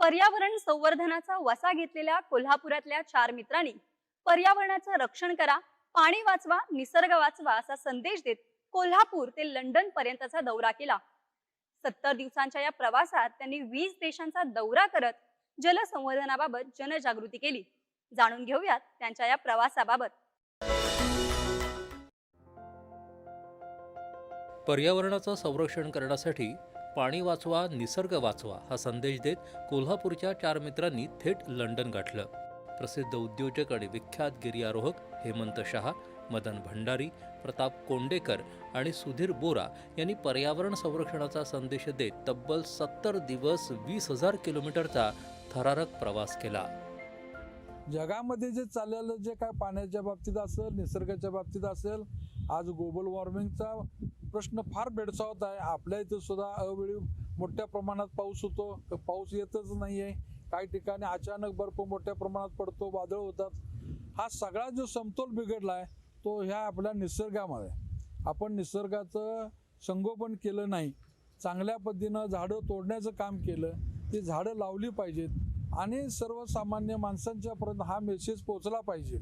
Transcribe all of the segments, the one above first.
पर्यावरण संवर्धनाचा वसा घेतलेल्या कोल्हापुरातल्या चार मित्रांनी पर्यावरणाचं रक्षण करा पाणी वाचवा निसर्ग वाचवा असा संदेश देत कोल्हापूर ते लंडन पर्यंतचा दौरा केला. सत्तर दिवसांच्या या प्रवासात त्यांनी वीस देशांचा दौरा करत जलसंवर्धनाबाबत जनजागृती केली. जाणून घेऊयात त्यांच्या या प्रवासाबाबत. पर्यावरणाचं संरक्षण करण्यासाठी पाणी वाचवा निसर्ग वाचवा हा संदेश देत कोल्हापूरच्या चार मित्रांनी थेट लंडन गाठलं. प्रसिद्ध उद्योजक आणि विख्यात गिर्यारोहक हेमंत शहा मदन भंडारी प्रताप कोंडेकर आणि सुधीर बोरा यांनी पर्यावरण संरक्षणाचा संदेश देत तब्बल सत्तर दिवस वीस हजार किलोमीटरचा थरारक प्रवास केला. जगामध्ये जे चाललेलं जे काय पाण्याच्या बाबतीत असेल निसर्गाच्या बाबतीत असेल आज ग्लोबल वॉर्मिंगचा प्रश्न फार भेडसावत आहे. आपल्या इथे सुद्धा अवेळी मोठ्या प्रमाणात पाऊस होतो. पाऊस येतच नाही आहे काही ठिकाणी अचानक बर्फ मोठ्या प्रमाणात पडतो वादळ होतात. हा सगळा जो समतोल बिघडला आहे तो ह्या आपल्या निसर्गामध्ये. आपण निसर्गाचं संगोपन केलं नाही. चांगल्या पद्धतीनं झाडं तोडण्याचं काम केलं. ती झाडं लावली पाहिजेत. आणि सर्वसामान्य माणसांच्यापर्यंत हा मेसेज पोचला पाहिजे.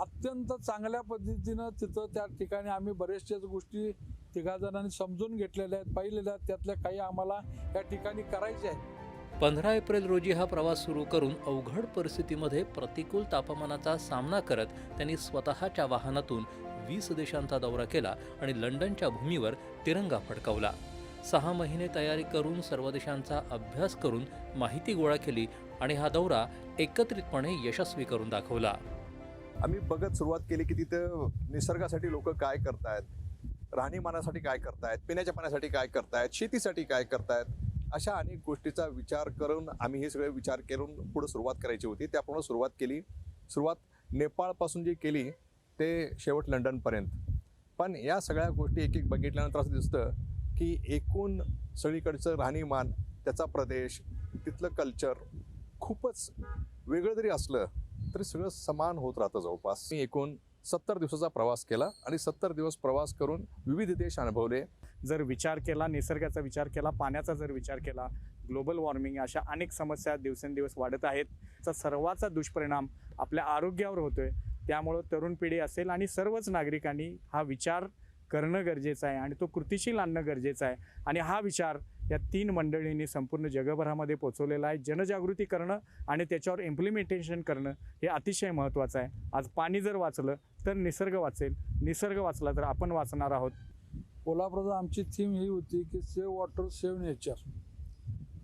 अत्यंत चांगल्या पद्धतीनं तिथं त्या ठिकाणी आम्ही बऱ्याचशाच गोष्टी तिघा जणांनी समजून घेतलेल्या आहेत पाहिलेल्या आहेत. त्यातल्या काही आम्हाला या ठिकाणी करायच्या आहेत. पंधरा एप्रिल रोजी हा प्रवास सुरू करून अवघड परिस्थितीमध्ये प्रतिकूल तापमानाचा सामना करत त्यांनी स्वतःच्या वाहनातून वीस देशांचा दौरा केला आणि लंडनच्या भूमीवर तिरंगा फडकवला. सहा महिने तयारी करून सर्व देशांचा अभ्यास करून माहिती गोळा केली आणि हा दौरा एकत्रितपणे यशस्वी करून दाखवला. आम्ही बघत सुरुवात केली की तिथं निसर्गासाठी लोक काय करतायत? राहणीमानासाठी काय करतायत? पिण्याच्या पाण्यासाठी काय करतायत? शेतीसाठी काय करतायत? अशा अनेक गोष्टीचा विचार करून आम्ही हे सगळे विचार करून पुढे सुरुवात करायची होती. त्याप्रमाणे सुरुवात केली. सुरुवात नेपाळपासून जी केली ते शेवट लंडनपर्यंत. पण या सगळ्या गोष्टी एक एक बघितल्यानंतर असं दिसतं की एकूण सगळीकडचं राहणीमान त्याचा प्रदेश तिथलं कल्चर खूपच वेगळं जरी असलं तरी सगळं समान होत राहतं जवळपास. मी एकूण सत्तर दिवसाचा प्रवास केला आणि सत्तर दिवस प्रवास करून विविध देश अनुभवले. जर विचार केला निसर्गाचा विचार केला पाण्याचा जर विचार केला ग्लोबल वॉर्मिंग अशा अनेक समस्या दिवसेंदिवस वाढत आहेत. त्याचा सर्वाचा दुष्परिणाम आपल्या आरोग्यावर होतोय. त्यामुळं तरुण पिढी असेल आणि सर्वच नागरिकांनी हा विचार करणं गरजेचं आहे आणि तो कृतीशील आणणं गरजेचं आहे. आणि हा विचार या तीन मंडळींनी संपूर्ण जगभरामध्ये पोचवलेला आहे. जनजागृती करणं आणि त्याच्यावर इम्प्लिमेंटेशन करणं हे अतिशय महत्त्वाचं आहे. आज पाणी जर वाचलं तर निसर्ग वाचेल. निसर्ग वाचला तर आपण वाचणार आहोत. कोल्हापुरात आमची थीम ही होती की सेव्ह वॉटर सेव्ह नेचर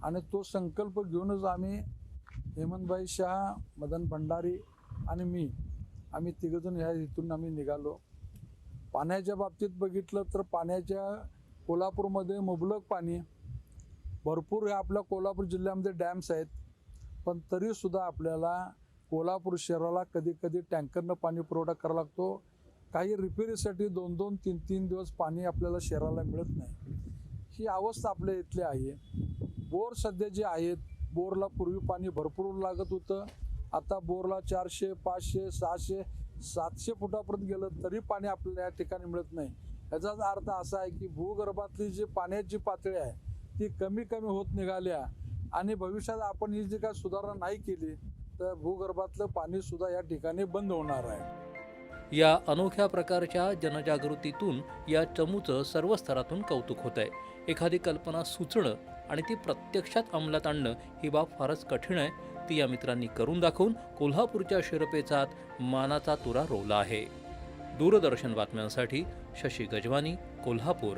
आणि तो संकल्प घेऊनच आम्ही हेमंतभाई शहा मदन भंडारी आणि मी आम्ही तिघजण ह्या इथून आम्ही निघालो. पाण्याच्या बाबतीत बघितलं तर पाण्याच्या कोल्हापूरमध्ये मुबलक पाणी भरपूर हे आपल्या कोल्हापूर जिल्ह्यामध्ये डॅम्स आहेत. पण तरीसुद्धा आपल्याला कोल्हापूर शहराला कधी कधी टँकरनं पाणी पुरवठा करावा लागतो. काही रिपेरीसाठी दोन दोन तीन तीन दिवस पाणी आपल्याला शहराला मिळत नाही. ही अवस्था आपल्या इथली आहे. बोर सध्या जे आहेत बोरला पूर्वी पाणी भरपूर लागत होतं. आता बोरला चारशे पाचशे सहाशे सातशे फुटापर्यंत गेलं तरी पाणी आपल्याला या ठिकाणी मिळत नाही. याचाच अर्थ असा आहे की भूगर्भातली जी पाण्याची पातळी आहे ती कमी कमी होत निघाल्या आणि भविष्यात आपण ही जी काय सुधारणा नाही केली तर भूगर्भातलं पाणी सुद्धा या ठिकाणी बंद होणार आहे. या अनोख्या प्रकारच्या जनजागृतीतून या चमूचं सर्व स्तरातून कौतुक होत आहे एखादी कल्पना सुचणं आणि ती प्रत्यक्षात अंमलात आणणं ही बाब फारच कठीण आहे. ती या मित्रांनी करून दाखवून कोल्हापूरच्या शिरपेचात मानाचा तुरा रोवला आहे. दूरदर्शन बातम्यांसाठी शशी गजवानी कोल्हापूर.